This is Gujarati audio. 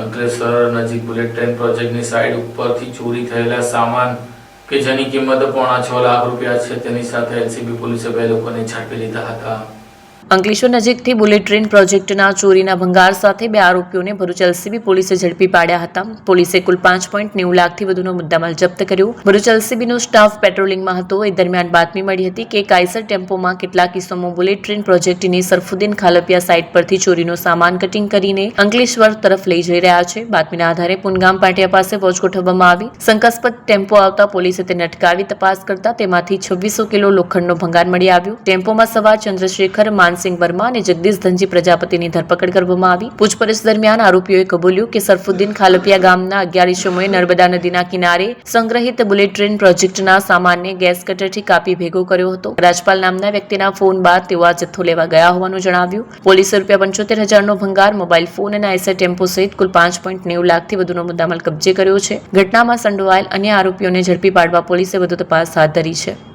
અંકલેશ્વર નજીક બુલેટ ટ્રેન પ્રોજેક્ટની સાઇડ ઉપરથી ચોરી થયેલા સામાન કે જેની કિંમત પોણા છ લાખ રૂપિયા છે, તેની સાથે એલસીબી પોલીસે બે લોકોને ઝડપી લીધા હતા. અંકલેશ્વર નજીકથી બુલેટ ટ્રેન પ્રોજેક્ટના ચોરીના ભંગાર સાથે બે આરોપીઓને ભરૂચ એલસીબી પોલીસે ઝડપી પાડ્યા હતા. પોલીસે કુલ પાંચ પોઈન્ટ નેવું લાખથી વધુનો મુદ્દામાલ જપ્ત કર્યો. ભરૂચ એલસીબીનો સ્ટાફ પેટ્રોલિંગમાં હતો. એ દરમિયાન બાતમી મળી હતી કે કાયસર ટેમ્પોમાં કેટલાક કિસ્સોમાં બુલેટ ટ્રેન પ્રોજેક્ટની સરફુદ્દીન ખાલપિયા સાઇટ પરથી ચોરીનો સામાન કટિંગ કરીને અંકલેશ્વર તરફ લઈ જઈ રહ્યા છે. બાતમીના આધારે પુનગામ પાટિયા પાસે વોચ ગોઠવવામાં આવી. શંકાસ્પદ ટેમ્પો આવતા પોલીસે તેને અટકાવી તપાસ કરતા તેમાંથી છવ્વીસો કિલો લોખંડનો ભંગાર મળી આવ્યો. ટેમ્પોમાં સવાર ચંદ્રશેખર માનસિંહ વર્મા અને જગદીશ ધનજી પ્રજાપતિની ધરપકડ કરવામાં આવી. પૂછપરછ દરમિયાન આરોપીઓએ કબૂલ્યું કે સરફુદ્દીન ખાલપિયા ગામના અગિયાર ઇસમોએ નર્મદા નદીના કિનારે સંગ્રહિત બુલેટ ટ્રેન પ્રોજેક્ટના સામાનને ગેસ કટરથી કાપી ભેગો કર્યો હતો. રાજપાલ નામના વ્યક્તિના ફોન બાદ તેઓ આ જથ્થો લેવા ગયા હોવાનું જણાવ્યું. પોલીસે રૂપિયા પંચોતેર હજારનો ભંગાર, મોબાઈલ ફોન અને આઈસર ટેમ્પો સહિત કુલ પાંચ પોઈન્ટ નેવું લાખથી વધુનો મુદ્દામાલ કબજે કર્યો છે. ઘટનામાં સંડોવાયેલ અન્ય આરોપીઓને ઝડપી પાડવા પોલીસે વધુ તપાસ હાથ ધરી છે.